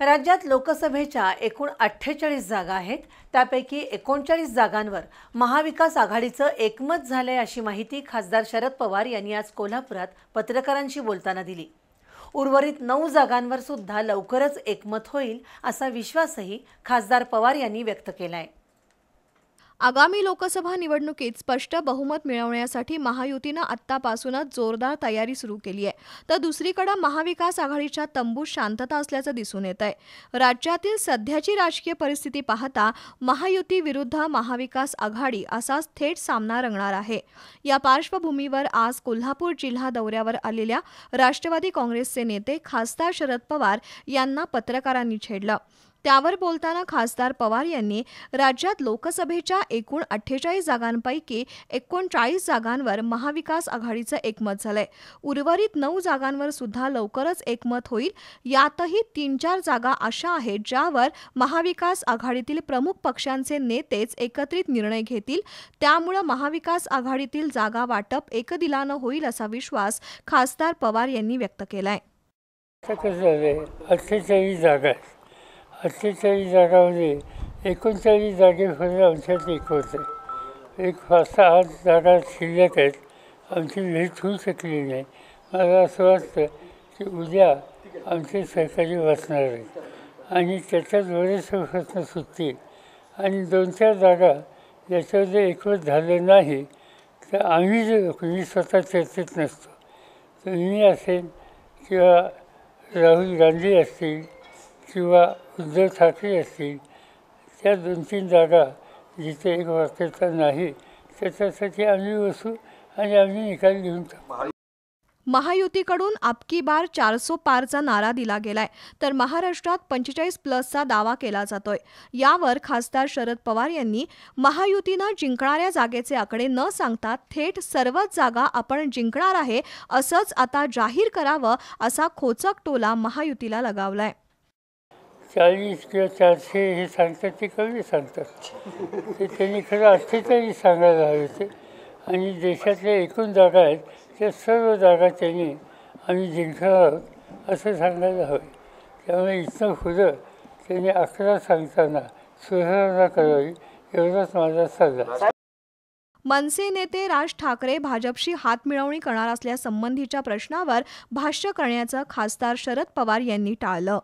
राज्यात लोकसभेच्या एकूण अठ्ठेचाळीस जागा आहेत. त्यापैकी एकोणचाळीस जागांवर महाविकास आघाडीचं एकमत झालंय अशी माहिती खासदार शरद पवार यांनी आज कोल्हापुरात पत्रकारांशी बोलताना दिली. उर्वरित नऊ जागांवर सुद्धा लवकरच एकमत होईल असा विश्वासही खासदार पवार यांनी व्यक्त केला आहे आगामी लोकसभा निवडणुकीत स्पष्ट बहुमत मिळवण्यासाठी महायुतीनं आत्तापासूनच जोरदार तयारी सुरू केली आहे. तर दुसरीकडे महाविकास आघाडीच्या तंबूत शांतता असल्याचं दिसून येत आहे. राज्यातील सध्याची राजकीय परिस्थिती पाहता महायुती विरुद्ध महाविकास आघाडी असाच थेट सामना रंगणार आहे. या पार्श्वभूमीवर आज कोल्हापूर जिल्हा दौऱ्यावर आलेल्या राष्ट्रवादी काँग्रेसचे नेते खासदार शरद पवार यांना पत्रकारांनी छेडलं. त्यावर बोलताना खासदार पवार यांनी राज्यात लोकसभेच्या एकूण अठ्ठेचाळीस जागांपैकी एकोणचाळीस जागांवर महाविकास आघाडीचं एकमत झालंय. उर्वरित नऊ जागांवर सुद्धा लवकरच एकमत होईल. यातही तीन चार जागा अशा आहेत ज्यावर महाविकास आघाडीतील प्रमुख पक्षांचे नेतेच एकत्रित निर्णय घेतील. त्यामुळं महाविकास आघाडीतील जागा वाटप एकदिलानं होईल असा विश्वास खासदार पवार यांनी व्यक्त केलाय. अठ्ठेचाळीस जागा आहेत. अठ्ठेचाळीस जागामध्ये एकोणचाळीस जागेपर्यंत आमच्यात एक होतं. एक पाच सहा जागा शिल्लक आहेत. आमची भेट होऊ शकली नाही. मला असं वाटतं की उद्या आमचे सहकारी वाचणार आहेत. आणि त्याच्यात बरेचसे प्रश्न सुटतील. आणि दोन चार जागा याच्यामध्ये एकवत झालं नाही तर आम्ही जे मी स्वतः चर्चेत नसतो. तर मी असेल किंवा राहुल गांधी असतील किंवा उद्धव ठाकरे असतील त्या दोन तीन जागा जिथे एक वाक्यता नाही त्याच्यासाठी आम्ही बसू आणि आम्ही निकाल घेऊन टाकू. महायुतीकडून आपकी बार चारसो पारचा नारा दिला गेलाय तर महाराष्ट्रात पंचेचाळीस प्लसचा दावा केला जातोय. यावर खासदार शरद पवार यांनी महायुतीनं जिंकणाऱ्या जागेचे आकडे न सांगता थेट सर्वच जागा आपण जिंकणार आहे असंच आता जाहीर करावं असा खोचक टोला महायुतीला लगावलाय. चाळीस किंवा चारशे हे सांगतात ते कमी सांगतात. ते त्यांनी खरं अठ्ठेचाळीस सांगायला हवे ते आणि देशातल्या एकूण जागा आहेत त्या सर्व जागा त्यांनी आम्ही जिंकणार आहोत असं सांगायला हवं. त्यामुळे इथनं पुढं त्यांनी अकरा सांगताना सुधारणा करावी एवढाच माझा सल्ला. मनसे नेते राज ठाकरे भाजपशी हातमिळवणी करणार असल्यासंबंधीच्या प्रश्नावर भाष्य करण्याचं खासदार शरद पवार यांनी टाळलं.